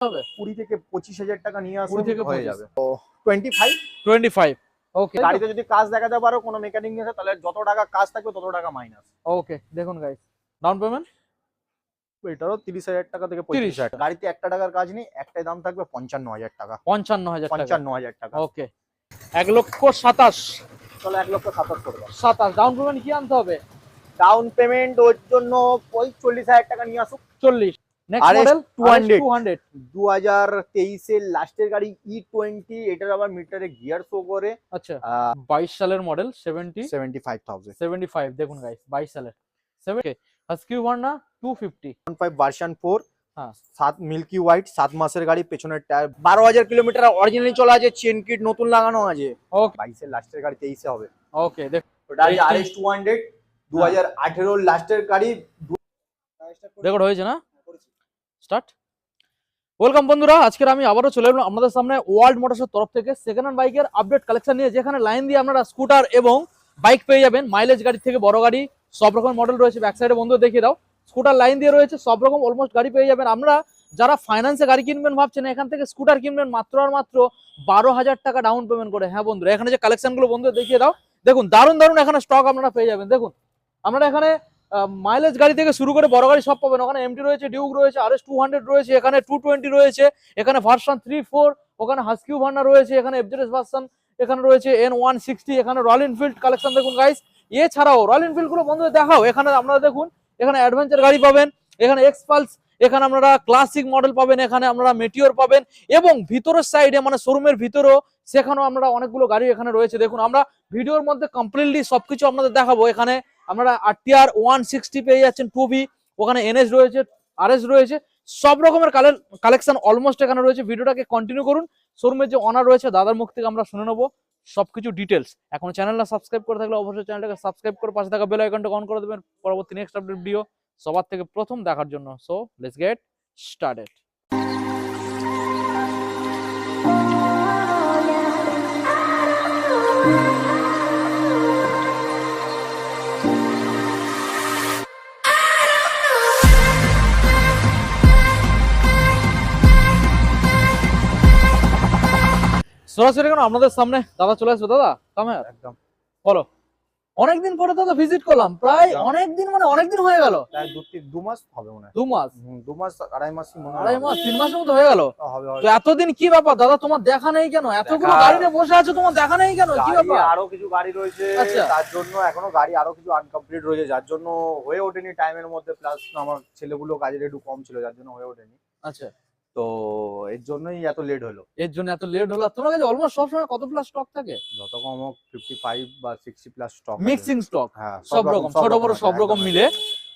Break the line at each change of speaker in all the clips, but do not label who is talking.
হবে?
কুড়ি থেকে পঁচিশ হাজার টাকা নিয়ে আসুন
20 থেকে
হয়ে যাবে। তো twenty five
twenty five okay
গাড়িতে যদি কাজ দেখাতে পারো কোনো মেকানিক নিয়ে তাহলে যত টাকা কাজ থাকবে তত টাকা মাইনাস
ওকে দেখুন গাইস ডাউন পেমেন্ট
এটারও তিরিশ হাজার টাকা থেকে পঁয়ত্রিশ। হাজার। টাকা। গাড়িতে একটা টাকার কাজ নেই একটাই দাম থাকবে পঞ্চান্ন হাজার টাকা।
পঞ্চান্ন হাজার
পঞ্চান্ন হাজার টাকা।
ওকে এক লক্ষ সাতাশ।
চলো এক লক্ষ সাতাশ করে
সাতাশ। ডাউন পেমেন্ট কি আনতে হবে?
ডাউন পেমেন্ট ওর জন্য ওই চল্লিশ হাজার টাকা নিয়ে আসুক।
চল্লিশ। নেক্সট মডেল
200
টু হান্ড্রেড
দু হাজার তেইশের লাস্টের গাড়ি ই টোয়েন্টি এটার আবার মিটারে গিয়ার শো করে।
আচ্ছা। সালের model seventy
seventy five thousand
seventy five দেখুন গাইস বাইশ সালের। Seven হাস্কিউ Verna two fifty
five version four
হ্যাঁ।
সাত মিল্কি হোয়াইট সাত মাসের গাড়ি পেছনের টায়ার বারো হাজার কিলোমিটার অরিজিনালি চলা আছে চেন কিট নতুন লাগানো আছে।
ওকে
বাইশের লাস্টের গাড়ি তেইশে হবে।
ওকে দেখ
ওটা আর এস টু হান্ড্রেড দু হাজার আঠেরোর লাস্টের গাড়ি।
রেকর্ড হয়েছে না? স্টার্ট ওয়েলকাম বন্ধুরা, আজকের আমি আবারও চলে এলাম আপনাদের সামনে ওয়ার্ল্ড মোটরসের তরফ থেকে সেকেন্ড হ্যান্ড বাইকের আপডেট কালেকশন নিয়ে, যেখানে লাইন দিয়ে আপনারা স্কুটার এবং বাইক পেয়ে যাবেন। মাইলেজ গাড়ি থেকে বড় গাড়ি, সব রকম মডেল রয়েছে। ব্যাক সাইডে বন্ধু দেখিয়ে দাও। স্কুটার লাইন দিয়ে রয়েছে, সব রকম অলমোস্ট গাড়ি পেয়ে যাবেন। আমরা যারা ফাইন্যান্সে গাড়ি কিনবেন ভাবছেন, এখান থেকে স্কুটার কিনবেন, মাত্র আর মাত্র বারো হাজার টাকা ডাউন পেমেন্ট করে। হ্যাঁ বন্ধুরা, এখানে যে কালেকশনগুলো বন্ধু দেখিয়ে দাও। দেখুন, দারুণ দারুণ এখানে স্টক আপনারা পেয়ে যাবেন। দেখুন, আপনারা এখানে মাইলেজ গাড়ি থেকে শুরু করে বড় গাড়ি সব পাবেন। ওখানে এমটি রয়েছে ডিউক রয়েছে আর এস টু হান্ড্রেড রয়েছে, এখানে টু টোয়েন্টি রয়েছে, এখানে ভার্সন থ্রি ফোর ওখানে হাস্কিউ ভার্না রয়েছে, এখানে এফজেডএস ভার্সন এখানে রয়েছে এন ওয়ান সিক্সটি এখানে রয়্যাল এনফিল্ড কালেকশন দেখুন গাইস এছাড়াও রয়্যাল এনফিল্ডগুলো বন্ধু দেখাও, এখানে আপনারা দেখুন, এখানে অ্যাডভেঞ্চার গাড়ি পাবেন, এখানে এক্সপালস এখানে আপনারা ক্লাসিক মডেল পাবেন, এখানে আপনারা মেটিওর পাবেন এবং ভিতরের সাইডে মানে শোরুমের ভিতরেও সেখানেও আপনারা অনেকগুলো গাড়ি এখানে রয়েছে। দেখুন, আমরা ভিডিওর মধ্যে কমপ্লিটলি সবকিছু আপনাদের দেখাবো। এখানে আপনারা আরটিআর ওয়ান সিক্সটি পেয়ে যাচ্ছেন টু বি ওখানে এনএস রয়েছে আরএস রয়েছে, সব রকমের কালেকশন অলমোস্ট এখানে রয়েছে। ভিডিওটাকে কন্টিনিউ করুন। শোরুমের যে অনার রয়েছে, দাদার মুখ থেকে আমরা শুনে নেব সবকিছু ডিটেলস এখন চ্যানেলটা সাবস্ক্রাইব করে থাকলে অবশ্যই চ্যানেলটাকে সাবস্ক্রাইব করে পাশে থাকা বেল আইকনটা অন করে দেবেন। পরবর্তী নেক্সট আপডেট ভিডিও সবার থেকে প্রথম দেখার জন্য। সো লেটস গেট স্টার্টেড সরাসরি কেন? আপনাদের সামনে দাদা চলে আসবে দাদা?
একদম।
বলো। অনেকদিন পরে দাদা ভিজিট করলাম প্রায় অনেকদিন মানে অনেকদিন হয়ে গেল।
দু মাস হবে মনে
দু মাস?
দু মাস আড়াই মাস
আড়াই মাস তিন মাসের মতো হয়ে গেল? তো এতদিন কি ব্যাপার? দাদা তোমার দেখা নেই কেন? এতগুলো গাড়ি নিয়ে বসে আছো তোমার দেখা নেই কেন? কি ব্যাপার?
আরও কিছু গাড়ি রয়েছে
আচ্ছা।
তার জন্য এখনও গাড়ি আরও কিছু আনকমপ্লিট রয়েছে যার জন্য হয়ে ওঠেনি টাইমের মধ্যে প্লাস আমার ছেলেগুলো কাজের একটু কম ছিল যার জন্য হয়ে ওঠেনি।
আচ্ছা।
তো এর জন্যই এত লেট হলো।
এর জন্য এত লেট হলো। তোমার কাছে অলমোস্ট সবসময় কত প্লাস স্টক থাকে?
যত কম হোক ফিফটি ফাইভ বা sixty plus stock
mixing stock
হ্যাঁ
সব রকম, ছোট বড় সব রকম মিলে।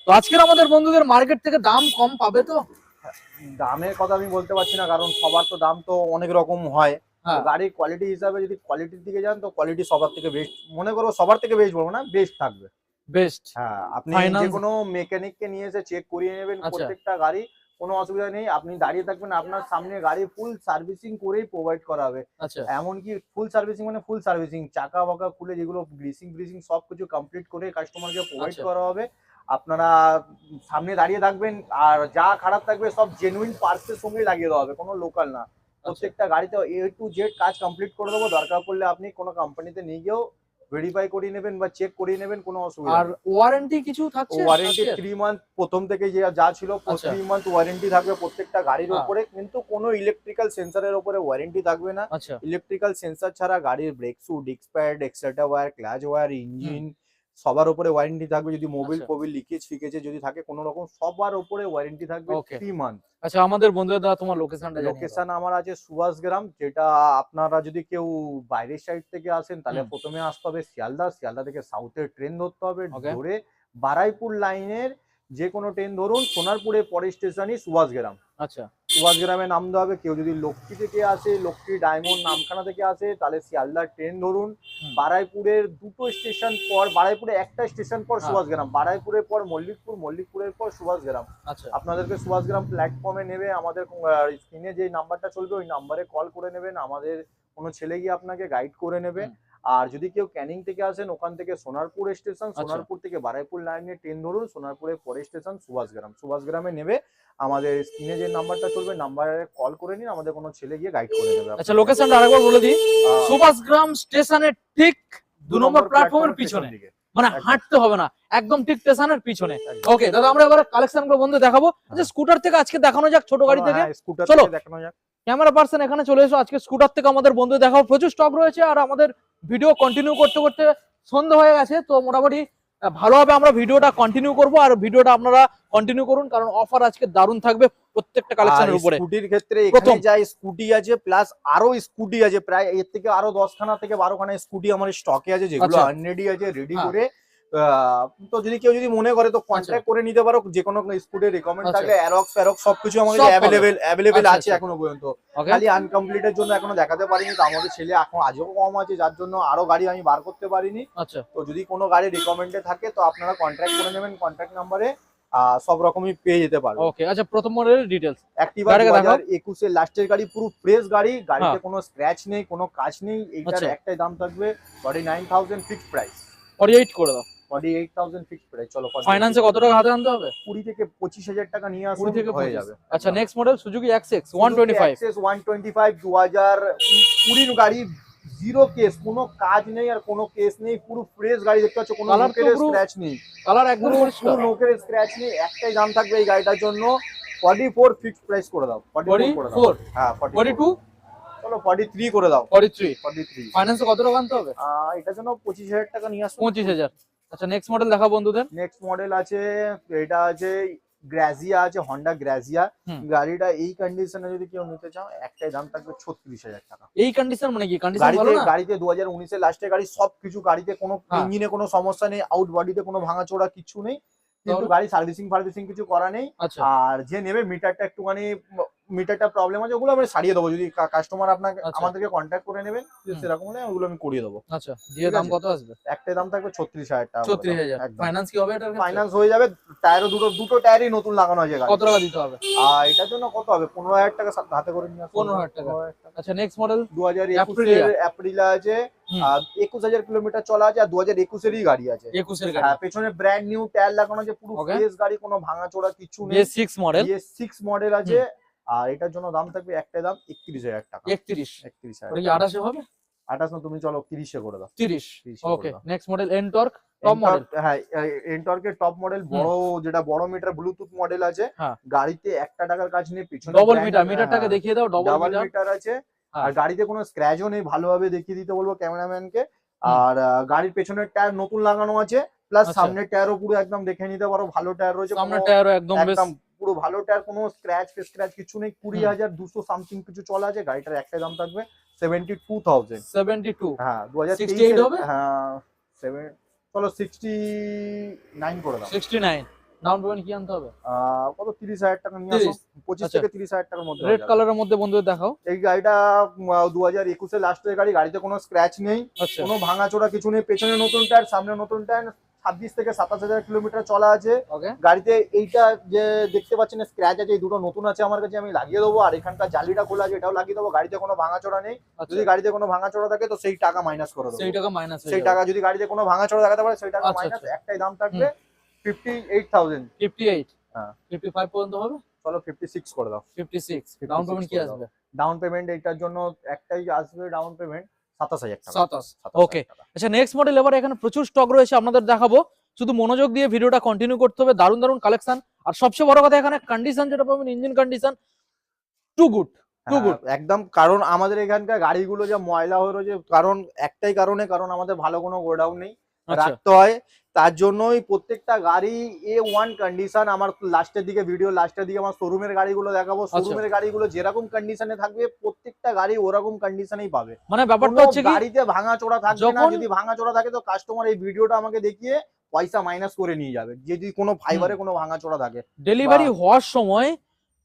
তো আজকের আমাদের বন্ধুদের মার্কেট থেকে দাম কম পাবে তো?
দামের কথা আমি বলতে পারছি না কারণ সবার তো দাম তো অনেক রকম হয়।
হ্যাঁ।
গাড়ির কোয়ালিটি হিসাবে যদি কোয়ালিটির দিকে যান তো কোয়ালিটি সবার থেকে বেস্ট মনে করো সবার থেকে বেস্ট বলব না বেস্ট থাকবে।
বেস্ট
হ্যাঁ আপনি যে কোনো মেকানিক কে নিয়ে এসে চেক করিয়ে নেবেন
আচ্ছা।
প্রত্যেকটা গাড়ি কোনো অসুবিধা নেই। আপনি দাঁড়িয়ে থাকবেন আপনার সামনে গাড়ি ফুল সার্ভিসিং করেই প্রোভাইড করা হবে।
আচ্ছা।
এমনকি ফুল সার্ভিসিং মানে ফুল সার্ভিসিং চাকা বাকা খুলে যেগুলো গ্রিসিং গ্রিসিং সব কিছু কমপ্লিট করে কাস্টমারকে প্রোভাইড
আচ্ছা।
করা হবে। আপনারা সামনে দাঁড়িয়ে থাকবেন আর যা খারাপ থাকবে সব জেনুইন পার্টসের সঙ্গে লাগিয়ে দেওয়া হবে কোনো লোকাল না।
আচ্ছা।
প্রত্যেকটা গাড়িতে এ টু জেড কাজ কমপ্লিট করে দেবো। দরকার পড়লে আপনি কোনো কোম্পানিতে নিয়ে গিয়েও ভেরিফাই করিয়ে নেবেন বা চেক করিয়ে নেবেন কোনো অসুবিধা
আর ওয়ারেন্টি কিছু থাকছে
ওয়ারেন্টি
আজকে?
থ্রি মান্থ প্রথম থেকে যে যা ছিল
আচ্ছা।
থ্রি মান্থ ওয়ারেন্টি থাকবে প্রত্যেকটা গাড়ির
হ্যাঁ।
উপরে কিন্তু কোনো ইলেকট্রিক্যাল সেন্সরের উপরে ওয়ারেন্টি থাকবে না
আচ্ছা
ইলেকট্রিক্যাল সেন্সর ছাড়া গাড়ির brake shoe disc pad extra wire clutch wire engine সবার উপরে ওয়ারেন্টি থাকবে যদি মোবিল। ফোবিল লিকেজ ফিকেজে যদি থাকে কোনো রকম সবার উপরে ওয়ারেন্টি থাকবে থ্রি মান্থ
আচ্ছা আমাদের বন্ধুদের দাদা তোমার লোকেশনটা
লোকেশন আমার আছে সুভাষ গ্রাম যেটা আপনারা যদি কেউ বাইরের সাইড থেকে আসেন তাহলে প্রথমে আসতে হবে শিয়ালদা। শিয়ালদা থেকে সাউথের ট্রেন ধরতে হবে ধরে বারাইপুর লাইনের যে কোনো ট্রেন ধরুন সোনারপুরে পরের স্টেশনই সুভাষগ্রাম।
আচ্ছা।
সুভাষগ্রামে নামতে হবে কেউ যদি লক্ষ্মী থেকে আসে লক্ষ্মী ডায়মন্ড নামখানা থেকে আসে তাহলে শিয়ালদার ট্রেন ধরুন। বারাইপুরের দুটো স্টেশন পর বারাইপুরে একটা স্টেশন পর
হ্যাঁ।
সুভাষগ্রাম বারাইপুরের পর মল্লিকপুর মল্লিকপুরের পর সুভাষগ্রাম।
আচ্ছা।
আপনাদেরকে সুভাষগ্রাম প্ল্যাটফর্মে নেবে আমাদের স্ক্রিনে যে নাম্বারটা চলবে ওই নাম্বারে কল করে নেবেন আমাদের কোনো ছেলে গিয়ে আপনাকে গাইড করে নেবে। আর যদি কেউ ক্যানিং থেকে আসেন ওখান থেকে সোনারপুর স্টেশন
আচ্ছা।
সোনারপুর থেকে বারাইপুর লাইনে ট্রেন ধরুন সোনারপুরের পরের স্টেশন সুভাষগ্রাম সুভাষগ্রামে নেবে আমাদের স্ক্রিনে যে নাম্বারটা চলবে নাম্বারে কল করে নিন আমাদের কোনো ছেলে গিয়ে গাইড করে দেবে
আচ্ছা লোকেশনটা আরেকবার বলে দিই। সুভাষগ্রাম স্টেশনের ঠিক দু নম্বর প্ল্যাটফর্মের পিছনে। মানে হাঁটতে হবে না একদম ঠিক স্টেশনের পিছনে। ওকে দাদা আমরা এবার কালেকশনগুলো বন্ধু দেখাবো। আচ্ছা স্কুটার থেকে আজকে দেখানো যাক ছোট গাড়ি থেকে।
হ্যাঁ, স্কুটার
চলো।
দেখানো যাক।
ক্যামেরা পার্সন এখানে চলে এসো আজকে স্কুটার থেকে আমাদের বন্ধু দেখাবো। প্রচুর স্টক রয়েছে আর আমাদের ভিডিও কন্টিনিউ করতে করতে সন্ধ্যা হয়ে গেছে তো মোটামুটি ভালোভাবে আমরা ভিডিওটা কন্টিনিউ করব আর ভিডিওটা আপনারা কন্টিনিউ করুন কারণ অফার আজকে দারুণ থাকবে প্রত্যেকটা কালেকশনের উপরে
স্কুটির ক্ষেত্রে
প্রথম।
এখানে যা স্কুটি আছে প্লাস আরও স্কুটি আছে প্রায় এর থেকে আরও দশখানা থেকে বারোখানা স্কুটি আমার স্টকে আছে যেগুলো
অলরেডি
আনরেডি আছে রেডি
হ্যাঁ।
করে তো যদি কেউ যদি মনে করে তো কন্ট্যাক্ট করে নিতে পারো যে কোনো স্কুটি রিকমেন্ড
আচ্ছা।
থাকলে অ্যারক্স ফ্যারক্স সবকিছু আমাদের। অ্যাভেলেবেল অ্যাভেলেবেল
আচ্ছা,
আছে
আচ্ছা।
এখনও পর্যন্ত খালি আনকমপ্লিটের জন্য এখনও দেখাতে পারিনি তো আমাদের ছেলে এখন আজও কম আছে যার জন্য আরও গাড়ি আমি বার করতে পারিনি
আচ্ছা
তো যদি কোনো গাড়ি রিকমেন্ডে থাকে তো আপনারা কন্ট্যাক্ট করে নেবেন কন্ট্যাক্ট নাম্বারে সব রকমই পেয়ে যেতে পারবেন
ওকে আচ্ছা প্রথম মডেলের ডিটেলস
অ্যাক্টিভা
গাড়িটা
দু
দেখাও।
হাজার একুশের লাস্টের গাড়ি পুরো ফ্রেশ গাড়ি গাড়িতে
হ্যাঁ।
কোনো স্ক্র্যাচ নেই কোনো কাজ নেই এইটার
আচ্ছা।
একটাই দাম থাকবে forty nine thousand fix price
forty eight করে দাও
forty eight thousand fix price চলো
ফাইন্যান্সে কত টাকা হাতে আনতে হবে?
কুড়ি থেকে পঁচিশ হাজার টাকা নিয়ে
কুড়ি থেকে
হয়ে যাবে।
আচ্ছা next model Suzuki Access one twenty five
one twenty five দু হাজার কুড়ির গাড়ি জিরো কেস কোনো কাজ নেই আর কোনো কেস নেই পুরো ফ্রেশ গাড়ি দেখতে পাচ্ছ কোনো নোকের স্ক্র্যাচ নেই।
কালার একদম
পুরো
পরিষ্কার।
নোকের স্ক্র্যাচ নেই একটাই দাম থাকবে এই গাড়িটার জন্য ফর্টি ফোর ফিক্স প্রাইস করে দাও ফর্টি
ফর্টি
করে দাও।
ফোর
হ্যাঁ
ফর্টি
ফর্টি
টু
চলো ফর্টি থ্রি করে দাও।
ফর্টি থ্রি
ফর্টি থ্রি
ফাইন্যান্সে কত টাকা আনতে হবে?
এটার জন্য পঁচিশ হাজার টাকা নিয়ে
পঁচিশ হাজার। আচ্ছা নেক্সট মডেল দেখা বন্ধুদের।
নেক্সট মডেল আছে এটা আছে গ্রাজিয়া আছে হন্ডা গ্রাজিয়া গাড়িটা এই কন্ডিশনে যদি কেউ নিতে চাও একটাই দাম থাকবে ছত্রিশ হাজার টাকা।
এই কন্ডিশন মানে কি? কন্ডিশন ভালো
গাড়িতে
না?
গাড়িতে দু হাজার উনিশের লাস্টের গাড়ি সবকিছু গাড়িতে কোনো
হ্যাঁ।
ইঞ্জিনে কোনো সমস্যা নেই আউট বডিতে কোনো ভাঙাচোরা কিছু নেই। কিন্তু গাড়ি সার্ভিসিং ফার্ভিসিং কিছু করা নেই।
আচ্ছা।
আর যে নেবে মিটারটা একটুখানি মিটারটা প্রবলেম আছে ওগুলো আমি সারিয়ে দেবো। যদি কাস্টমার আপনাকে
আচ্ছা।
আমাদেরকে কন্ট্যাক্ট করে নেবেন সেরকম হলে ওগুলো আমি করিয়ে দেবো।
আচ্ছা দাম কত আসবে?
একটাই দাম থাকবে ছত্রিশ হাজার টাকা। দাম।
হাজার। ফাইন্যান্স কি হবে ক্ষেত্রে?
ফাইন্যান্স হয়ে যাবে টায়ারও দুটো দুটো টায়ারই নতুন লাগানো আছে
কত টাকা দিতে হবে?
আর এটার জন্য কত হবে? পনেরো হাজার টাকা হাতে করে নিয়ে আসুন।
15,000 টাকা।
15,000 টাকা।
আচ্ছা নেক্সট মডেল
দু হাজার। একুশের এপ্রিলা আছে। আর একুশ হাজার কিলোমিটার চলা আছে আর দু হাজার একুশেরই গাড়ি আছে।
একুশের গাড়ি।
হ্যাঁ পেছনে ব্র্যান্ড নিউ টায়ার লাগানো আছে পুরো. ফ্রেশ গাড়ি কোনো ভাঙা ভাঙাচোরা কিছু নেই।
সিক্স মডেল
সিক্স মডেল আছে। আর এটার জন্য দাম থাকবে একটাই দাম একত্রিশ হাজার টাকা।
একত্রিশ।
একত্রিশ হাজার
আঠাশে হবে?
আঠাশ না তুমি চলো তিরিশে করে দাও।
তিরিশ। Okay. Next model NTorq top model
হ্যাঁ এন্টর্কের টপ মডেল বড় যেটা বড় মিটার ব্লুটুথ মডেল আছে।
হ্যাঁ।
গাড়িতে একটা টাকার কাজ নেই পিছনে
ডবল মিটার মিটারটাকে
হ্যাঁ,
দেখিয়ে দাও ডবল মিটার
মিটার আছে।
হ্যাঁ।
আর গাড়িতে কোনো স্ক্র্যাচও নেই ভালোভাবে দেখিয়ে দিতে বলব ক্যামেরাম্যানকে। আর গাড়ির পেছনের টায়ার নতুন লাগানো আছে প্লাস
আচ্ছা।
সামনের টায়ারও পুরো একদম দেখে নিতে পারো ভালো টায়ার রয়েছে
সামনের
কোনো-
টায়ারও একদম
একদম পুরো ভালো টায়ার কোনো স্ক্র্যাচ স্ক্র্যাচ কিছু নেই। কুড়ি হাজার দুশো সামথিং কিছু চলা আছে গাড়িটার একটা দাম থাকবে seventy two thousand
seventy two
হ্যাঁ দু হাজার
হবে?
হ্যাঁ সেভেন চলো সিক্সটি নাইন করে দাও।
সিক্সটি নাইন ডাউন পেমেন্ট কি আনতে হবে?
কত? তিরিশ হাজার টাকা নিয়ে আসো। পঁচিশ
আচ্ছা।
থেকে তিরিশ হাজার টাকার মধ্যে
রেড কালারের মধ্যে বন্ধুদের দেখাও।
এই গাড়িটা দু হাজার একুশে লাস্টের গাড়ি গাড়িতে কোনো স্ক্র্যাচ নেই।
আচ্ছা।
কোনো ভাঙাচোরা কিছু নেই। পেছনে নতুন টায়ার সামনে নতুন টায়ার ছাব্বিশ থেকে সাতাশ হাজার কিলোমিটার চলা আছে। গাড়িতে এইটা যে দেখতে পাচ্ছেন স্ক্র্যাচ আছে এই দুটো নতুন আছে আমার কাছে আমি লাগিয়ে দেবো। আর এখানকার জালিটা খোলা আছে এটাও লাগিয়ে দেবো। গাড়িতে কোনো ভাঙাচোরা নেই।
আচ্ছা।
যদি গাড়িতে কোনো ভাঙাচোরা থাকে তো সেই টাকা মাইনাস করে দেবো।
সেই টাকা মাইনাস
সেই টাকা যদি গাড়িতে কোনো ভাঙাচোরা দেখাতে পারে সেই টাকা
আচ্ছা,
মাইনাস
আচ্ছা।
একটাই দাম থাকবে fifty eight thousand
fifty eight
হ্যাঁ।
ফিফটি ফাইভ পর্যন্ত হবে?
চলো ফিফটি সিক্স করে দাও।
ফিফটি সিক্স ডাউন পেমেন্ট কি আসবে?
ডাউন পেমেন্ট এইটার জন্য একটাই আসবে ডাউন পেমেন্ট সাতাশ হাজার টাকা।
সাতাশ।
27,000
Okay.
টাকা।
আচ্ছা নেক্সট মডেল এবার এখানে প্রচুর স্টক রয়েছে আপনাদের দেখাবো। শুধু মনোযোগ দিয়ে ভিডিওটা কন্টিনিউ করতে হবে দারুণ দারুণ কালেকশন আর সবচেয়ে বড় কথা এখানে কন্ডিশন যেটা পাবেন ইঞ্জিন কন্ডিশন টু গুড
একদম কারণ আমাদের এখানকার গাড়িগুলো যা ময়লা হয়ে রয়েছে কারণ একটাই কারণে কারণ আমাদের ভালো কোনো গোডাউন নেই।
আচ্ছা।
রাখতে হয় তার জন্যই প্রত্যেকটা গাড়ি এ ওয়ান কন্ডিশন আমার লাস্টের দিকে ভিডিও লাস্টের দিকে আমার শোরুমের গাড়িগুলো দেখাবো।
আচ্ছা।
শোরুমের গাড়িগুলো যেরকম কন্ডিশনে থাকবে প্রত্যেকটা গাড়ি ওরকম কন্ডিশনেই পাবে।
মানে ব্যাপারটা হচ্ছে
গাড়িতে ভাঙা চোরা থাকবে না যদি ভাঙা চোরা থাকে তো কাস্টমার এই ভিডিওটা আমাকে দেখিয়ে পয়সা মাইনাস করে নিয়ে যাবে। যদি কোনো ফাইবারে কোনো ভাঙা চোরা থাকে
ডেলিভারি হওয়ার সময়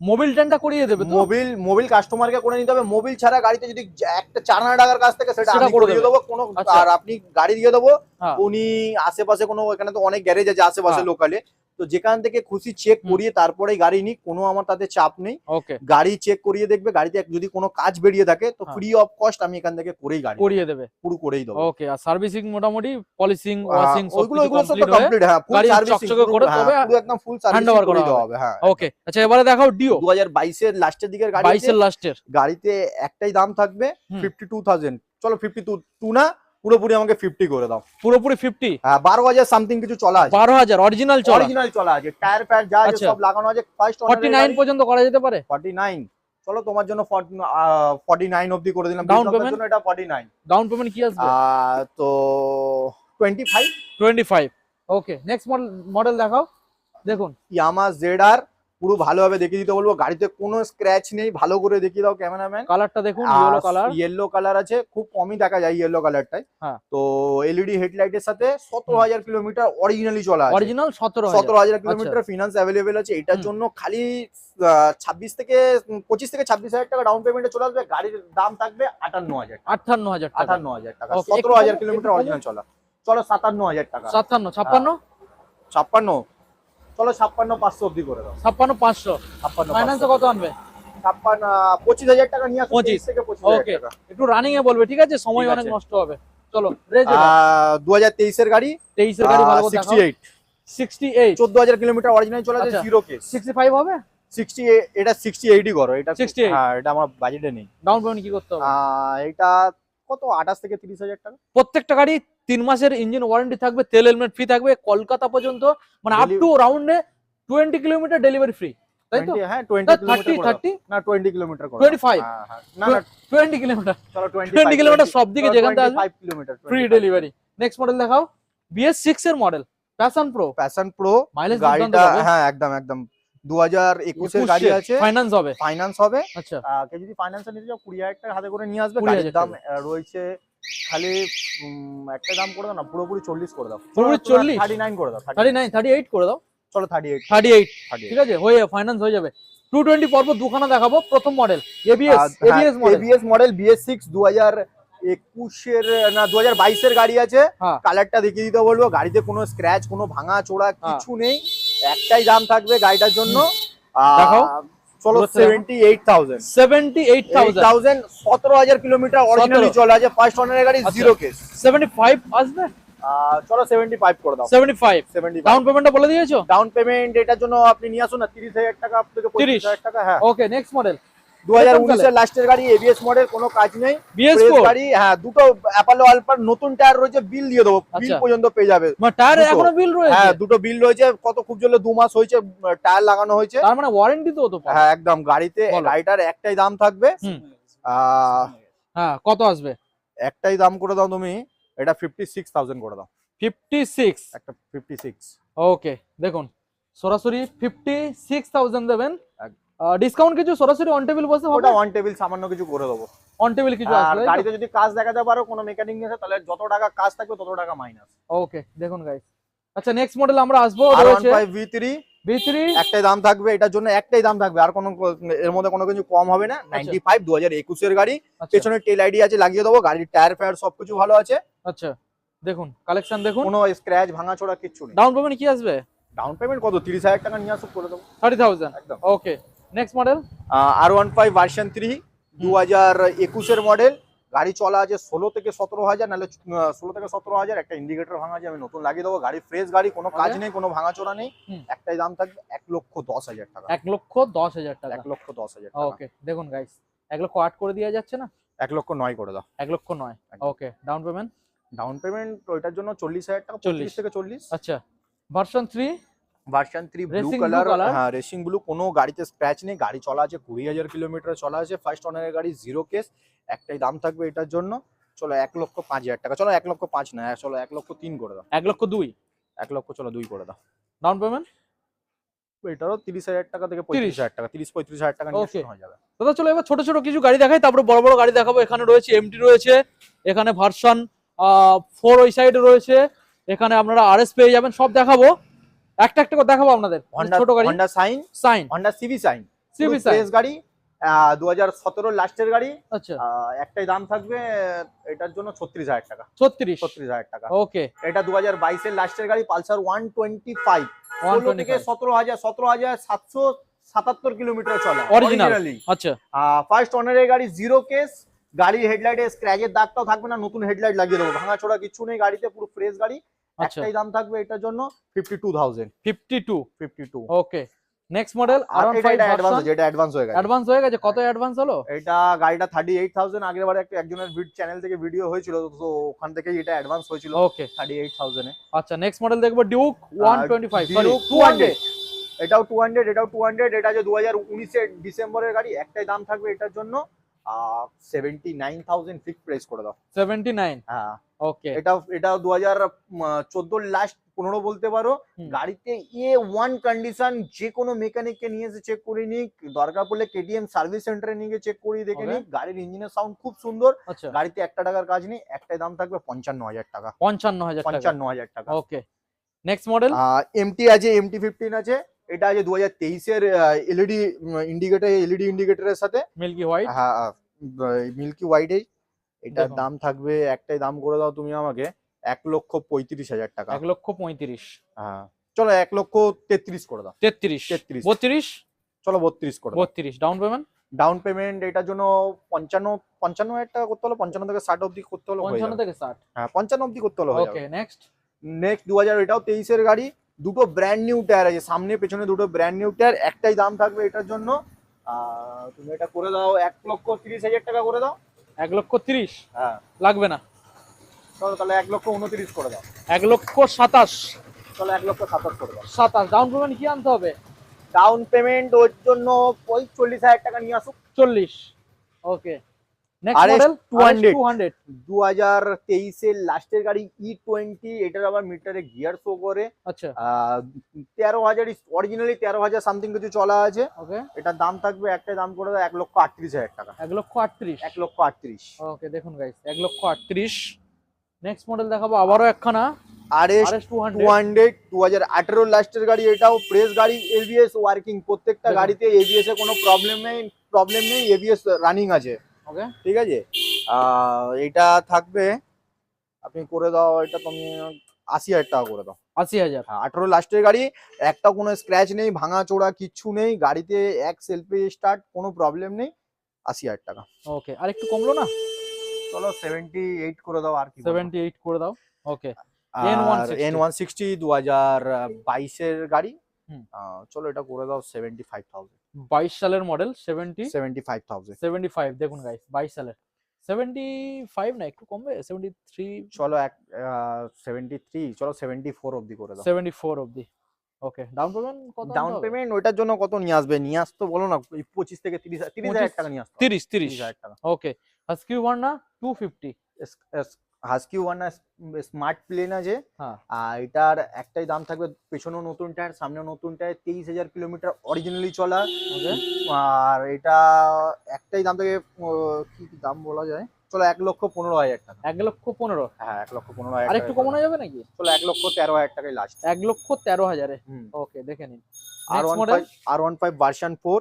মোবিল টেনটা করিয়ে দেবে তো
মোবিল মোবিল কাস্টমারকে করে নিতে হবে মোবিল ছাড়া গাড়িতে যদি একটা চার হাজার টাকার কাছ থেকে সেটা আমি
করে দেবে।
কোনো
আচ্ছা।
আর আপনি গাড়ি দিয়ে দেবো
হ্যাঁ।
উনি আশেপাশে কোনো এখানে তো অনেক গ্যারেজ আছে আশেপাশে
হ্যাঁ।
লোকালে তো যেখান থেকে খুশি চেক করিয়ে তারপরেই গাড়ি নিক কোনো আমার তাতে চাপ নেই।
ওকে
গাড়ি চেক করিয়ে দেখবে গাড়িতে যদি কোনো কাজ বেরিয়ে থাকে তো
হ্যাঁ।
ফ্রি অফ কস্ট আমি এখান থেকে করেই গাড়ি
করিয়ে দেবে।
পুরো করেই দেবো।
ওকে আর সার্ভিসিং মোটামুটি পলিশিং ওয়াশিং
ওইগুলো ওইগুলো সব
কমপ্লিট হ্যাঁ
ফুল সার্ভিসিং
করে তবে
পুরো একদম ফুল সার্ভিসিং
handover
করে দেওয়া
হবে।
হ্যাঁ।
ওকে আচ্ছা এবারে দেখাও ডিও
2022 এর লাস্টের দিকের গাড়ি আছে।
বাইশের লাস্টের
গাড়িতে একটাই দাম থাকবে
হুম।
ফিফটি টু থাউজেন্ড চলো ফিফটি টু টু না পুরোপুরি আমাকে ফিফটি করে দাও।
পুরোপুরি ফিফটি
হ্যাঁ বারো হাজার সামথিং কিছু চলা আছে।
বারো হাজার অরিজিনাল চলা।
অরিজিনাল চলা আছে। টায়ার ফায়ার যা আছে
আচ্ছা।
সব লাগানো আছে। ফার্স্ট
ফর্টি নাইন পর্যন্ত করা যেতে পারে?
ফর্টি নাইন চলো তোমার জন্য ফর্টি নাইন অব্দি করে দিলাম। ডাউন
পেমেন্ট
জন্য এটা ফর্টি নাইন
ডাউন পেমেন্ট কি আসবে?
তো twenty five
twenty five okay next model model দেখাও। দেখুন।
ইয়ামা জেড আর পুরো ভালোভাবে দেখিয়ে দিতে বলব। গাড়িতে কোনো স্ক্র্যাচ নেই ভালো করে দেখিয়ে দাও ক্যামেরাম্যান
কালারটা দেখুন ইয়েলো কালার
ইয়েলো কালার আছে খুব কমই দেখা যায় ইয়েলো কালারটাই
হ্যাঁ।
তো এলইডি হেডলাইটের সাথে সতেরো হাজার কিলোমিটার অরিজিনালি চলা আছে।
অরিজিনাল সতেরো
সতেরো হাজার কিলোমিটার ফিনান্স অ্যাভেলেবেল আছে। এটার জন্য খালি ছাব্বিশ থেকে পঁচিশ থেকে ছাব্বিশ হাজার টাকা ডাউন পেমেন্টে চলে আসবে। গাড়ির দাম থাকবে আটান্ন হাজার
আটান্ন হাজার টাকা।
আটান্ন হাজার টাকা। সতেরো হাজার কিলোমিটার অরিজিনাল চলা। চলো সাতান্ন হাজার টাকা।
সাতান্ন ছাপ্পান্ন?
ছাপ্পান্ন। চলো ছাপ্পান্ন পাঁচশো অব্দি করে দাও।
ছাপ্পান্ন পাঁচশো।
ছাপ্পান্ন
ফাইন্যান্সে কত আনবে?
ছাপ্পান্ন পঁচিশ হাজার টাকা নিয়ে
পঁচিশ।
থেকে পঁচিশ
ওকে একটু রানিং এ বলবে ঠিক আছে? সময় অনেক নষ্ট হবে। চলো
দু হাজার তেইশের গাড়ি?
তেইশের গাড়ি ভালো
সিক্সটি এইট
সিক্সটি এইট
চোদ্দ হাজার কিলোমিটার অরিজিনাল চলে আছে। জিরো কেস
সিক্সটি ফাইভ হবে?
সিক্সটি এটা সিক্সটি এইটই করো এটা
68
হ্যাঁ এটা আমার বাজেটে নেই।
ডাউন পেমেন্ট কি করতে হবে?
আহ, এটা কত? আঠাশ থেকে তিরিশ হাজার টাকা।
প্রত্যেকটা গাড়ি তিন মাসের ইঞ্জিন ওয়ারেন্টি থাকবে তেল হেলমেট ফ্রি থাকবে কলকাতা পর্যন্ত মানে আপ টু রাউন্ডে টোয়েন্টি কিলোমিটার ডেলিভারি ফ্রি তাই তো?
হ্যাঁ টোয়েন্টি
থার্টি
না টোয়েন্টি কিলোমিটার
25?
না না
twenty kilometre
twenty
twenty kilometre সব দিকে যেখান থেকে আসবে
five kilometre
free delivery next model দেখাও। বিএস সিক্স এর model Passion Pro
Passion Pro
mileage
গাড়িটা হ্যাঁ একদম একদম। দু হাজার একুশের গাড়ি আছে।
ফাইন্যান্স হবে।
ফাইন্যান্স হবে।
আচ্ছা।
কেউ যদি ফাইন্যান্সে নিতে চাও কুড়ি হাজার টাকা হাতে করে নিয়ে আসবে। গাড়ির দাম রয়েছে খালি একটা দাম করে দাও না পুরোপুরি চল্লিশ করে দাও।
পুরোপুরি 40?
থার্টি নাইন করে দাও
থার্টি নাইন থার্টি এইট করে দাও।
চলো থার্টি এইট
থার্টি এইট ঠিক আছে? হয়ে যাবে ফাইন্যান্স হয়ে যাবে। টু টোয়েন্টি পর্ব দুখানা দেখাবো প্রথম model ABS ABS model
ABS model BS six দু হাজার একুশের না দু হাজার বাইশের গাড়ি আছে।
হ্যাঁ।
কালারটা দেখিয়ে দিতে বলব গাড়িতে কোনো স্ক্র্যাচ কোনো ভাঙা চোরা
হ্যাঁ।
কিছু নেই। একটাই দাম থাকবে গাড়িটার জন্য।
দেখাও।
চলো
দূরত্ব দেখাও।
Seventy eight thousand
seventy eight thousand
thousand সতেরো হাজার কিলোমিটার অরিজিনালি চলে আছে ফার্স্ট ওনারের গাড়ি। জিরো কেস
সেভেন্টি ফাইভ আসবে?
চলো সেভেন্টি ফাইভ করে দাও।
সেভেন্টি ফাইভ
সেভেন্টি
ডাউন পেমেন্টটা বলে দিয়েছ?
ডাউন পেমেন্ট এটার জন্য আপনি নিয়ে আসুন না তিরিশ হাজার টাকা থেকে
30
হাজার টাকা হ্যাঁ।
ওকে নেক্সট মডেল
দু হাজার উনিশের লাস্টের গাড়ি এবিএস মডেল কোনো কাজ নেই। গাড়ি হ্যাঁ দুটো অ্যাপালো আলফার নতুন টায়ার রয়েছে বিল দিয়ে দেবো বিল
আচ্ছা।
পর্যন্ত পেয়ে যাবে।
টায়ার এখনও বিল রয়েছে?
হ্যাঁ দুটো বিল রয়েছে কত খুব জলে দু মাস হয়েছে টায়ার লাগানো হয়েছে।
তার মানে ওয়ারেন্টি তো তো
হ্যাঁ একদম গাড়িতে গাড়িটার একটাই দাম থাকবে।
হ্যাঁ কত আসবে?
একটাই দাম করে দাও তুমি এটা ফিফটি সিক্স থাউজেন্ড করে দাও।
ফিফটি সিক্স
একটা ফিফটি সিক্স
ওকে দেখুন সরাসরি ফিফটি সিক্স থাউজেন্ড দেবেন। ডিসকাউন্ট কিছু সরাসরি অন টেবিল বসে
ওটা ওয়ান টেবিল সামান্য কিছু করে দেবো।
অন টেবিল কিছু আসবে
গাড়িতে যদি কাজ দেখাতে পারো কোনো মেকানিক নিয়ে তাহলে যত টাকা কাজ থাকবে তত টাকা মাইনাস
ওকে দেখুন গাইস আচ্ছা নেক্সট মডেল আমরা আসব রয়েছে
five V three
B three
একটাই দাম থাকবে এটার জন্য একটাই দাম থাকবে। আর কোনো এর মধ্যে কোনো কিছু কম হবে না। নাইনটি ফাইভ দু হাজার একুশের গাড়ি।
আচ্ছা।
পেছনে টেল আইডি আছে লাগিয়ে দেবো। গাড়ির টায়ার ফায়ার সবকিছু ভালো আছে।
আচ্ছা দেখুন কালেকশন দেখুন।
কোনো স্ক্র্যাচ ভাঙা চোরা কিচ্ছু নেই।
ডাউন পেমেন্ট কি আসবে?
ডাউন পেমেন্ট কত? তিরিশ হাজার টাকা নিয়ে আসুক করে দেবো।
থার্টি থাউজেন্ড
একদম।
Okay next model
R one five version three দু হাজার একুশের মডেল গাড়ি চলা আছে ষোলো থেকে সতেরো হাজার নাহলে ষোলো থেকে সতেরো হাজার। একটা ইন্ডিকেটর ভাঙা আছে আমি নতুন লাগিয়ে দেবো। গাড়ি ফ্রেশ গাড়ি কোনো কাজ নেই কোনো ভাঙা চোরা নেই একটাই দাম থাকবে এক লক্ষ দশ হাজার টাকা।
এক লক্ষ দশ হাজার টাকা।
এক লক্ষ দশ হাজার টাকা।
ওকে দেখুন গাইস এক লক্ষ আট করে দেওয়া যাচ্ছে না?
এক লক্ষ নয় করে দাও।
এক লক্ষ নয়। Okay down payment
down payment ওইটার জন্য চল্লিশ হাজার টাকা চল্লিশ। থেকে চল্লিশ।
আচ্ছা version three
version three blue colour হ্যাঁ রেসিং ব্লু কোনো গাড়িতে স্ক্র্যাচ নেই গাড়ি চলা আছে কুড়ি হাজার কিলোমিটার চলা আছে ফার্স্ট ওনারের গাড়ি জিরো কেস একটাই দাম থাকবে এটার জন্য চলো এক লক্ষ পাঁচ হাজার টাকা চলো এক লক্ষ পাঁচ না চলো এক লক্ষ তিন করে দাও।
এক লক্ষ দুই?
এক লক্ষ চলো দুই করে দাও।
ডাউন পেমেন্ট
এটারও তিরিশ হাজার টাকা থেকে পঁয়ত্রিশ হাজার টাকা তিরিশ পঁয়ত্রিশ হাজার টাকা হয়ে যাবে।
দাদা চলো এবার ছোট ছোট কিছু গাড়ি দেখাই তারপরে বড় বড় গাড়ি দেখাবো। এখানে রয়েছে এমটি রয়েছে এখানে ভার্সন ফোর ওই সাইডে রয়েছে এখানে আপনারা আরএস পেয়ে যাবেন সব দেখাবো। একটা একটা করে দেখাবো আপনাদের। ছোট গাড়ি
Honda Shine
Shine
Honda CB Shine
CB Shine
গাড়ি দু হাজার সতেরোর লাস্টের গাড়ি
আচ্ছা।
একটাই দাম থাকবে এটার জন্য ছত্রিশ হাজার টাকা।
ছত্রিশ।
ছত্রিশ হাজার টাকা।
ওকে।
এটা দু হাজার বাইশের লাস্টের গাড়ি পালসার ওয়ান টোয়েন্টি ফাইভ ষোলো থেকে সতেরো হাজার সতেরো হাজার সাতশো সাতাত্তর কিলোমিটার চলা। অরিজিনালি
আচ্ছা।
ফার্স্ট অনারের গাড়ি জিরো কেস গাড়ির হেডলাইটে স্ক্র্যাচের দাগটাও থাকবে না নতুন হেডলাইট লাগিয়ে দেবো। ভাঙাচোরা কিছু নেই গাড়িতে পুরো ফ্রেশ গাড়ি। একটাই দাম থাকবে এটার জন্য fifty two thousand
fifty two
fifty two
okay next model আর
আর এটা অ্যাডভান্স যেটা অ্যাডভান্স হয়ে গেছে।
অ্যাডভান্স হয়ে গেছে? কত অ্যাডভান্স হলো?
এটা গাড়িটা থার্টি এইট থাউজেন্ড আগের বারে একটা একজনের চ্যানেল থেকে ভিডিও হয়েছিল তো ওখান থেকে এটা অ্যাডভান্স হয়েছিল
ওকে
থার্টি এইট থাউজেন্ডে
আচ্ছা নেক্সট মডেল দেখব Duke one twenty five sorry
Duke
two hundred
এটাও টু হান্ড্রেড এটাও টু হান্ড্রেড এটা যে দু হাজার উনিশের ডিসেম্বরের গাড়ি একটাই দাম থাকবে এটার জন্য seventy nine thousand fix price করে দাও।
সেভেন্টি নাইন
হ্যাঁ।
ওকে
এটা এটা দু হাজার চোদ্দোর লাস্ট পনেরো বলতে পারো। গাড়িতে এ ওয়ান কন্ডিশন যে কোনো মেকানিককে নিয়ে এসে চেক করে নিক। দরকার পড়লে কেটিএম সার্ভিস সেন্টারে নিয়ে গিয়ে চেক করিয়ে দেখে নিক। গাড়ির ইঞ্জিনের সাউন্ড খুব সুন্দর।
আচ্ছা।
গাড়িতে একটা টাকার কাজ নেই একটাই দাম থাকবে পঞ্চান্ন হাজার টাকা।
পঞ্চান্ন হাজার
পঞ্চান্ন হাজার টাকা
ওকে নেক্সট মডেল
এমটি আছে এমটি ফিফটিন আছে। এটা আছে দু হাজার তেইশের এলইডি ইন্ডিকেটার এলইডি ইন্ডিকেটরের সাথে?
মিল্কি হোয়াইট
হ্যাঁ মিল্কি হোয়াইটেই এটার দাম থাকবে একটাই দাম করে দাও তুমি আমাকে এক লক্ষ পঁয়ত্রিশ হাজার টাকা।
এক লক্ষ পঁয়ত্রিশ।
হ্যাঁ। চলো এক লক্ষ তেত্রিশ করে দাও।
তেত্রিশ।
তেত্রিশ।
বত্রিশ?
চলো বত্রিশ করে
বত্রিশ। ডাউন পেমেন্ট
ডাউন পেমেন্ট এটার জন্য পঞ্চান্ন পঞ্চান্ন হাজার টাকা করতে হলো পঞ্চান্ন থেকে ষাট অব্দি করতে হলো
পঞ্চান্ন থেকে ষাট।
হ্যাঁ পঞ্চান্ন অব্দি করতে হলো
ওকে নেক্সট
নেক্সট দু হাজার এটাও তেইশের গাড়ি। দুটো ব্র্যান্ড নিউ টায়ার আছে সামনে পেছনে দুটো ব্র্যান্ড নিউ টায়ার একটাই দাম থাকবে এটার জন্য। তুমি এটা করে দাও এক লক্ষ তিরিশ হাজার টাকা করে দাও।
এক লক্ষ তিরিশ?
হ্যাঁ।
লাগবে না।
চলো তাহলে এক লক্ষ উনত্রিশ করে দাও।
এক লক্ষ সাতাশ।
চলো এক লক্ষ সাতাশ করে দাও।
সাতাশ। ডাউন পেমেন্ট কি আনতে হবে?
ডাউন পেমেন্ট ওর জন্য ওই চল্লিশ হাজার টাকা নিয়ে আসুক।
চল্লিশ। Okay next
RS
model
200
two hundred
দু হাজার তেইশের লাস্টের গাড়ি ই টোয়েন্টি এটার আবার মিটারে গিয়ার শো করে।
আচ্ছা।
তেরো হাজার অরিজিনালি তেরো হাজার সামথিং কিছু চলা আছে। এটার দাম থাকবে একটা দাম করে এক লক্ষ আটত্রিশ হাজার টাকা।
এক লক্ষ আটত্রিশ।
এক লক্ষ আটত্রিশ।
ওকে দেখুন গাইস এক লক্ষ আটত্রিশ। নেক্সট মডেল দেখাবো আবারও একখানা।
আর এস
টু হান্ড্রেড
হাজার আঠেরো লাস্টের গাড়ি এটাও প্রেস গাড়ি এবিএস ওয়ার্কিং প্রত্যেকটা গাড়িতে এবিএস এ কোনো প্রবলেম নেই প্রবলেম নেই এবিএস রানিং আছে।
ওকে?
ঠিক আছে? আহ, এটা থাকবে আপনি করে দাও এটা তুমি আশি হাজার টাকা করে দাও।
আশি হাজার?
হ্যাঁ আঠেরো লাস্টের গাড়ি একটা কোনো স্ক্র্যাচ নেই ভাঙা চোরা কিচ্ছু নেই গাড়িতে এক সেলফি স্টার্ট কোনো প্রবলেম নেই আশি হাজার টাকা।
ওকে আর একটু কমলো না?
চলো সেভেন্টি এইট করে দাও আর কি
সেভেন্টি এইট করে দাও ওকে।
এন
N160
ওয়ান সিক্সটি দু হাজার বাইশের গাড়ি চলো এটা করে দাও সেভেন্টি ফাইভ থাউজেন্ড
বাইশ সালের model seventy
seventy five thousand
seventy five দেখুন গাইস বাইশ সালের। সেভেন্টি ফাইভ না একটু কমবে? সেভেন্টি থ্রি
চলো এক সেভেন্টি থ্রি চলো সেভেন্টি ফোর অব্দি করে দাও।
সেভেন্টি ফোর অব্দি ওকে ডাউন পেমেন্ট কত
ডাউন পেমেন্ট ওইটার জন্য কত নিয়ে আসবে? নিয়ে আসতো বলো না এই পঁচিশ থেকে তিরিশ তিরিশ হাজার টাকা নিয়ে আসতো
তিরিশ তিরিশ।
তিরিশ হাজার টাকা।
ওকে হাস্কি ওয়ান না two fifty
Husky one smart plan আছে।
হ্যাঁ।
আর এটার একটাই দাম থাকবে পেছনেও নতুন টায়ার সামনেও নতুন টায়ার তেইশ হাজার কিলোমিটার অরিজিনালি চলা। আর এটা একটাই দাম থেকে কি কি দাম বলা যায়? চলো এক লক্ষ পনেরো হাজার টাকা।
এক লক্ষ পনেরো?
হ্যাঁ এক লক্ষ পনেরো হাজার
আর একটু কমানো যাবে নাকি?
চলো এক লক্ষ তেরো হাজার টাকায় লাস্ট
এক লক্ষ তেরো হাজারে। ওকে দেখে নিন।
R one five R one five version four.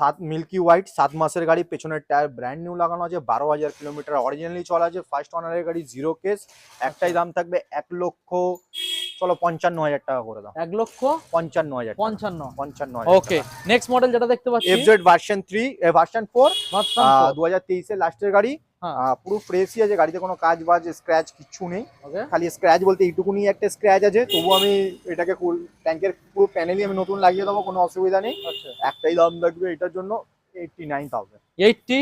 সাত মিল্কি হোয়াইট সাত মাসের গাড়ি পেছনের টায়ার ব্র্যান্ড নিউ লাগানো আছে বারো হাজার কিলোমিটার অরিজিনালি চলা আছে ফার্স্ট ওনারের গাড়ি জিরো কেস একটাই দাম থাকবে এক লক্ষ চলো পঞ্চান্ন হাজার টাকা করে দাও।
এক লক্ষ
পঞ্চান্ন হাজার।
পঞ্চান্ন।
পঞ্চান্ন
ওকে নেক্সট মডেল যেটা দেখতে পাচ্ছি।
FZ version three version four দু হাজার তেইশের লাস্টের গাড়ি
হ্যাঁ।
পুরো ফ্রেশই আছে গাড়িতে কোনো কাজ বাজ স্ক্র্যাচ কিচ্ছু নেই। খালি স্ক্র্যাচ বলতে এইটুকুনি একটা স্ক্র্যাচ আছে তবু আমি এটাকে ট্যাঙ্কের পুরো প্যানেলই আমি নতুন লাগিয়ে দেবো কোনো অসুবিধা নেই।
আচ্ছা।
একটাই দাম থাকবে এটার জন্য eighty nine thousand
eighty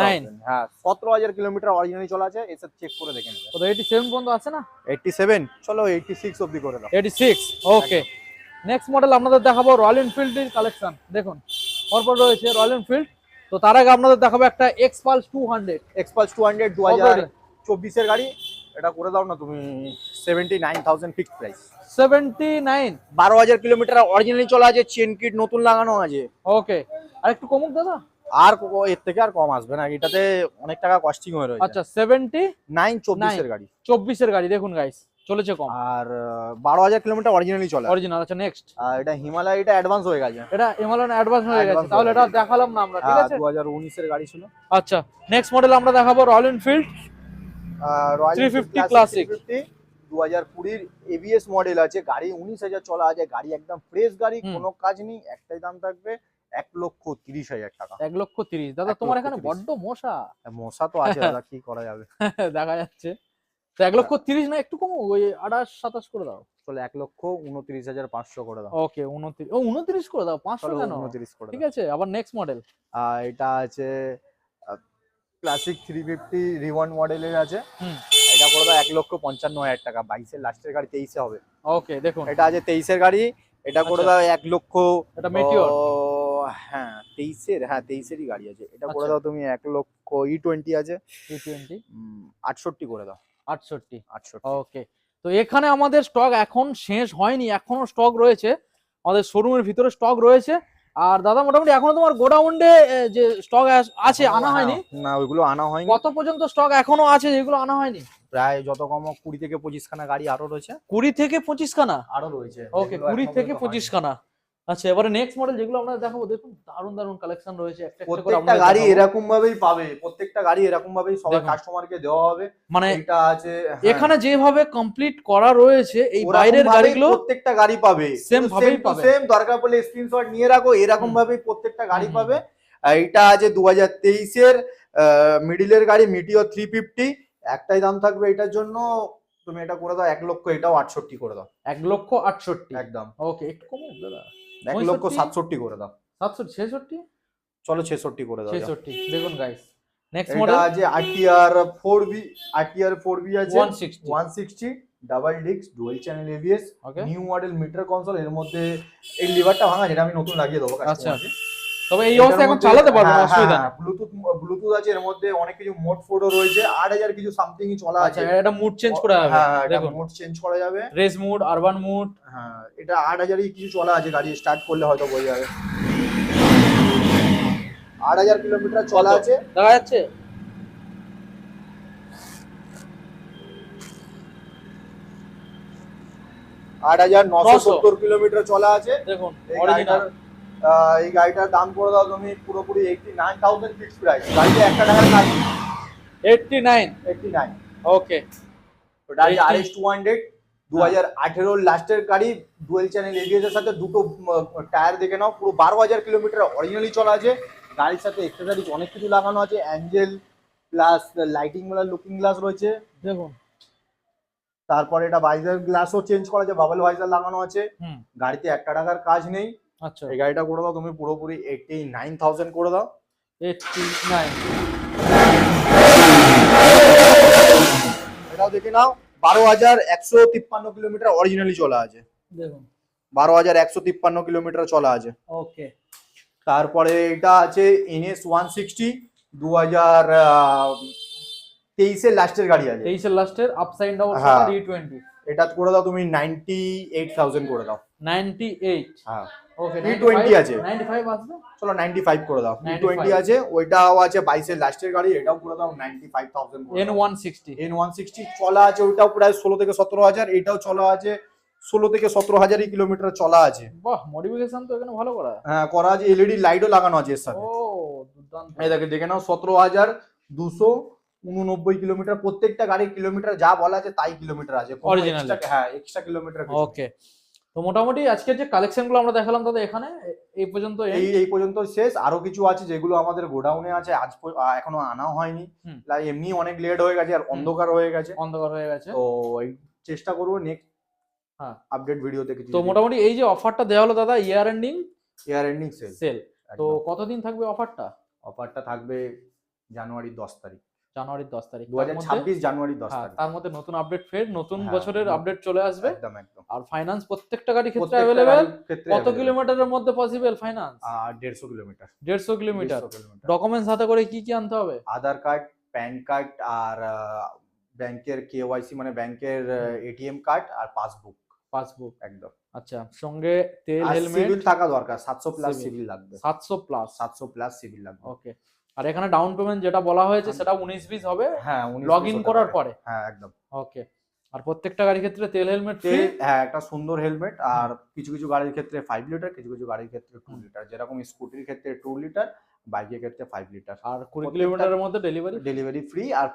nine হ্যাঁ সতেরো হাজার কিলোমিটার অরিজিনালি চলা আছে এসব চেক করে দেখে নেবে।
কত এইটি সেভেন পর্যন্ত আছে না?
এইটটি সেভেন চলো এইটটি সিক্স অব্দি করে দাও।
সিক্স ওকে নেক্সট মডেল আপনাদের দেখাবো রয়্যাল এনফিল্ডের কালেকশন দেখুন পরপর রয়েছে রয়্যাল এনফিল্ড তো তার আগে আপনাদের দেখাবো একটা Xpulse two hundred
Xpulse two hundred দু হাজার চব্বিশের গাড়ি। এটা করে দাও না তুমি seventy nine thousand fix price
seventy nine
বারো হাজার কিলোমিটার অরিজিনালি চলা আছে চেন কিট নতুন লাগানো আছে।
ওকে আর একটু কমুক দাদা।
আর এর থেকে আর কম আসবে না এটাতে অনেক টাকা কস্টিং হয়ে রয়েছে।
আচ্ছা সেভেন্টি
নাইন চব্বিশের গাড়ি।
চব্বিশের গাড়ি দেখুন গাইস চলেছে কম।
আর বারো হাজার কিলোমিটার অরিজিনালি চলে।
অরিজিনাল আচ্ছা নেক্সট
আর এটা হিমালয় এটা অ্যাডভান্স হয়ে গেছে।
এটা হিমালয়ান অ্যাডভান্স হয়ে গেছে। তাহলে এটা দেখালাম না আমরা ঠিক আছে?
দু হাজার উনিশের গাড়ি ছিল।
আচ্ছা নেক্সট মডেল আমরা দেখাবো রয়্যাল এনফিল্ড
রয়্যাল
350 classic।
দু হাজার কুড়ির এবিএস মডেল আছে গাড়ি উনিশ হাজার চলা আছে গাড়ি একদম ফ্রেশ গাড়ি কোনো কাজ নেই একটাই দাম থাকবে এক লক্ষ তিরিশ হাজার টাকা।
এক লক্ষ তিরিশ। দাদা তোমার এখানে বড্ড মশা।
মশা তো আছে দাদা কি করা যাবে?
দেখা যাচ্ছে। তো এক লক্ষ তিরিশ না একটু কম ওই আঠাশ সাতাশ করে দাও।
চলো এক লক্ষ উনত্রিশ হাজার পাঁচশো করে দাও।
ওকে উনত্রিশ ও উনত্রিশ করে দাও পাঁচশো কেন?
উনত্রিশ করে
ঠিক আছে আবার নেক্সট মডেল
এটা আছে ক্লাসিক থ্রি ফিফটি রিওয়ান মডেলের আছে। এটা করে দাও এক লক্ষ পঞ্চান্ন হাজার টাকা বাইশের লাস্টের গাড়ি তেইশে হবে।
ওকে দেখুন।
এটা আছে তেইশের গাড়ি এটা করে
আচ্ছা।
দাও এক লক্ষ
এটা মেটিওর
হ্যাঁ তেইশের হ্যাঁ তেইশেরই গাড়ি আছে। এটা করে
আচ্ছা।
দাও তুমি এক লক্ষ ই টোয়েন্টি আছে।
T twenty.
আটষট্টি করে দাও।
আটষট্টি।
আটষট্টি।
ওকে তো এখানে আমাদের স্টক এখন শেষ হয়নি এখনও স্টক রয়েছে। আমাদের শোরুমের ভিতরে স্টক রয়েছে। আর দাদা মোটামুটি এখনও তোমার গোডাউন্ডে যে স্টক আছে আনা হয়নি?
হ্যাঁ, না ওইগুলো আনা হয়নি।
কত পর্যন্ত স্টক এখনও আছে যেগুলো আনা হয়নি?
প্রায় যত কম কুড়ি থেকে পঁচিশ খানা গাড়ি আরও রয়েছে।
কুড়ি থেকে পঁচিশ খানা
আরও রয়েছে।
ওকে কুড়ি থেকে পঁচিশ। খানা আচ্ছা এবারে নেক্সট মডেল যেগুলো আমরা দেখাবো দেখুন দারুণ দারুণ কালেকশন রয়েছে। একটা একটা করে আপনাদের
গাড়ি এরকম ভাবেই পাবে প্রত্যেকটা গাড়ি এরকম ভাবেই সবার
দেখুন।
কাস্টমারকে দেওয়া হবে।
মানে
এটা আছে হ্যাঁ।
এখানে যেভাবে কমপ্লিট করা রয়েছে এই বাইরের গাড়িগুলো
প্রত্যেকটা গাড়ি পাবে।
Same ভাবেই পাবে।
সেম দরকার পড়লে স্ক্রিনশট নিয়ে রাখো এরকম ভাবেই প্রত্যেকটা গাড়ি পাবে। এটা আছে দু হাজার তেইশের মিডিলের গাড়ি মিটিও থ্রি ফিফটি একটাই দাম থাকবে এটার জন্য তুমি এটা করে দাও এক লক্ষ এটাও আটষট্টি করে দাও।
এক লক্ষ আটষট্টি।
একদম।
ওকে একটু কমে দাদা।
এক লক্ষ সাতষট্টি করে দাও।
সাতষট্টি ছেষট্টি?
চলো ছেষট্টি করে দাও
ছেষট্টি দেখুন গাইস নেক্সট মডেল
আছে RTR four V RTR four V আছে
one sixty
one sixty double disc dual channel ABS new model meter console এর মধ্যে এই লিভারটা ভাঙা যেটা আমি নতুন লাগিয়ে দেবো
আচ্ছা। তবে এই অবস্থায় এখন চালাতে পারব
হ্যাঁ,
না, অসুবিধা। নেই
ব্লুটুথ ব্লুটুথ আছে এর মধ্যে অনেক কিছু মোড ফোডও রয়েছে আট হাজার কিছু সামথিং চলা
আচ্ছা
আছে।
এটা মুড চেঞ্জ করা যাবে
হ্যাঁ এটা মোড চেঞ্জ করা যাবে।
রেস মুড আরবান মুড
হ্যাঁ এটা আট হাজারই কিছু চলা আছে গাড়ি স্টার্ট করলে হয়তো বোঝা যাবে। আট হাজার কিলোমিটার চলা আছে।
দেখা যাচ্ছে?
আট হাজার নশো সত্তর কিলোমিটার চলা আছে।
দেখুন অরিজিনাল
এই গাড়িটার দাম করে দাও তুমি পুরোপুরি eighty nine thousand fix price গাড়িতে একটা টাকার কাজ
eighty nine
eighty nine
okay
ওটা আর এস টু হান্ড্রেড দু হাজার আঠেরোর লাস্টের গাড়ি ডুয়েল চ্যানেল এবিএস এর সাথে দুটো টায়ার দেখে নাও। পুরো বারো হাজার কিলোমিটার অরিজিনালি চলা আছে। গাড়ির সাথে এক্সেসরিজ অনেক কিছু লাগানো আছে। অ্যাঞ্জেল প্লাস লাইটিং ওয়ালা লুকিং গ্লাস রয়েছে।
দেখুন।
তারপরে এটা ভাইজার গ্লাসও চেঞ্জ করা আছে। বাবল ভাইজার লাগানো আছে। গাড়িতে একটা টাকার কাজ নেই।
আচ্ছা।
এই গাড়িটা করে দাও তুমি পুরোপুরি এইটি নাইন থাউজেন্ড করে দাও।
এইটটি নাইন
এটাও দেখে নাও বারো হাজার একশো তিপ্পান্ন কিলোমিটার অরিজিনালি চলা আছে।
দেখুন।
বারো হাজার একশো তিপ্পান্ন কিলোমিটার চলা আছে।
ওকে।
তারপরে এটা আছে এনএস ওয়ান সিক্সটি দু হাজার তেইশের লাস্টের গাড়ি আছে।
তেইশের লাস্টের আপসাইড ডাবল
হ্যাঁ।
ই টোয়েন্টি
এটা করে দাও তুমি নাইনটি এইট থাউজেন্ড করে দাও।
নাইনটি এইট
হ্যাঁ।
ওকে
E20 আছে।
নাইনটি ফাইভ আসবে
চলো নাইনটি ফাইভ করে দাও। ই টোয়েন্টি আছে ওইটাও আছে বাইশের লাস্টের গাড়ি এটাও করে দাও ninety five thousand
N one sixty
N one sixty চলা আছে ওইটাও প্রায় ষোলো থেকে সতেরো হাজার এটাও চলা আছে ষোলো থেকে সতেরো হাজারই কিলোমিটার চলা আছে।
বাহ মডিফিকেশন তো এখানে ভালো করা।
হ্যাঁ করা আছে এলইডি লাইটও লাগানো আছে এর সাথে।
ও দুর্দান্ত।
এই দেখে দেখে নাও সতেরো হাজার দুশো উননব্বই কিলোমিটার প্রত্যেকটা গাড়ির কিলোমিটার যা বলা আছে তাই কিলোমিটার আছে। হ্যাঁ এক্সট্রা কিলোমিটার
ওকে তো মোটামুটি আজকের যে কালেকশনগুলো আমরা দেখালাম তাদের এখানে এই পর্যন্ত
এই এই পর্যন্ত শেষ। আরও কিছু আছে যেগুলো আমাদের গোডাউনে আছে আজ এখনও আনা হয়নি। এমনি অনেক লেট হয়ে গেছে আর অন্ধকার হয়ে গেছে।
অন্ধকার হয়ে গেছে।
তো এই চেষ্টা করব নেক্সট
হ্যাঁ।
আপডেট ভিডিওতে কিছু
তো মোটামুটি এই যে অফারটা দেওয়া হলো দাদা year ending
year ending sale
sale তো কতদিন থাকবে অফারটা
অফারটা থাকবে জানুয়ারির দশ তারিখ।
জানুয়ারির দশ তারিখ।
দু জানুয়ারির দশ
হ্যাঁ,
তারিখ।
তার মধ্যে নতুন আপডেট ফের নতুন
হ্যাঁ,
বছরের আপডেট চলে আসবে।
একদম একদম।
আর ফাইন্যান্স প্রত্যেকটা গাড়ি ক্ষেত্রে অ্যাভেলেবেল কত কিলোমিটারের মধ্যে পসিবল ফাইন্যান্স
দেড়শো কিলোমিটার
দেড়শো কিলোমিটার ডকুমেন্টস হাতে করে কি কি আনতে হবে?
আধার কার্ড প্যান কার্ড আর ব্যাংকের কেওয়াইসি মানে ব্যাংকের এটিএম কার্ড আর পাসবুক
পাসবুক
একদম।
আচ্ছা সঙ্গে তেল হেলমেট
সিভিল থাকা দরকার সাতশো প্লাস সিভিল লাগবে।
সাতশো প্লাস
সাতশো প্লাস সিভিল লাগবে।
ওকে আর এখানে ডাউন পেমেন্ট যেটা বলা হয়েছে সেটা উনিশ বিশ হবে
হ্যাঁ
লগ ইন করার
পরে। হ্যাঁ একদম।
ওকে আর প্রত্যেকটা গাড়ির ক্ষেত্রে তেল হেলমেট
হ্যাঁ একটা সুন্দর হেলমেট আর কিছু কিছু গাড়ির ক্ষেত্রে ফাইভ লিটার কিছু কিছু গাড়ির ক্ষেত্রে টু লিটার যেরকম স্কুটির ক্ষেত্রে টু লিটার বাইকের ক্ষেত্রে ফাইভ লিটার
আর কুড়ি কিলোমিটারের মধ্যে ডেলিভারি
ডেলিভারি ফ্রি আর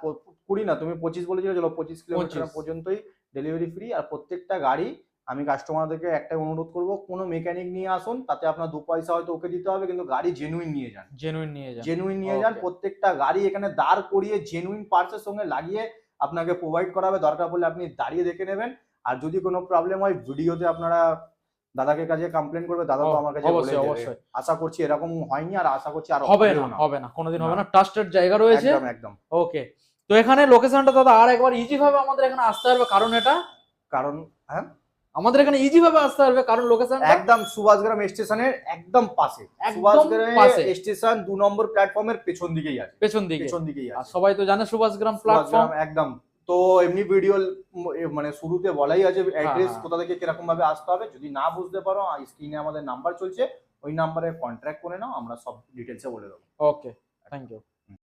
কুড়ি না তুমি পঁচিশ বলেছিলে চলো পঁচিশ কিলোমিটার পর্যন্তই ডেলিভারি ফ্রি আর প্রত্যেকটা গাড়ি আমি কাস্টমারদেরকে একটাই অনুরোধ করব কোনো মেকানিক নিয়ে আসুন তাতে আপনার দু পয়সা হয়তো ওকে দিতে হবে কিন্তু গাড়ি জেনুইন নিয়ে যান।
জেনুইন নিয়ে যান।
জেনুইন নিয়ে যান প্রত্যেকটা গাড়ি এখানে দাঁড় করিয়ে জেনুইন পার্টসের সঙ্গে লাগিয়ে আপনাকে প্রোভাইড করা হবে দরকার পড়লে আপনি দাঁড়িয়ে দেখে নেবেন। আর যদি কোনো প্রবলেম হয় ভিডিওতে আপনারা দাদাকে কাছে কমপ্লেন করবে দাদা তো আমার কাছে বলে
অবশ্যই,
আশা করছি এরকম হয়নি আর আশা করছি আর
হবে না হবে না কোনোদিন হবে না। ট্রাস্টেড জায়গা রয়েছে।
একদম একদম।
ওকে তো এখানে লোকেশনটা দাদা আর একবার ইজি ভাবে আমাদের এখানে আসতে পারবে কারণ এটা?
কারণ হ্যাঁ?
আমাদের এখানে ইজি ভাবে আসতে পারবে কারণ লোকেশন
একদম সুভাষগ্রাম স্টেশনের একদম পাশে। সুভাষগ্রাম স্টেশন দু নম্বর প্ল্যাটফর্মের পেছন দিকেই আছে।
পেছন দিকে।
পেছন দিকেই আছে।
সবাই তো জানে সুভাষগ্রাম প্ল্যাটফর্ম
একদম। তো এমনি ভিডিও মানে শুরুতে বলাই আছে অ্যাড্রেস
হ্যাঁ।
কোথা থেকে কীরকম ভাবে আসতে হবে। যদি না বুঝতে পারো স্ক্রিনে আমাদের নাম্বার চলছে। ওই নাম্বারে কন্ট্যাক্ট করে নাও আমরা সব ডিটেলসে বলে দেবো।
Okay thank you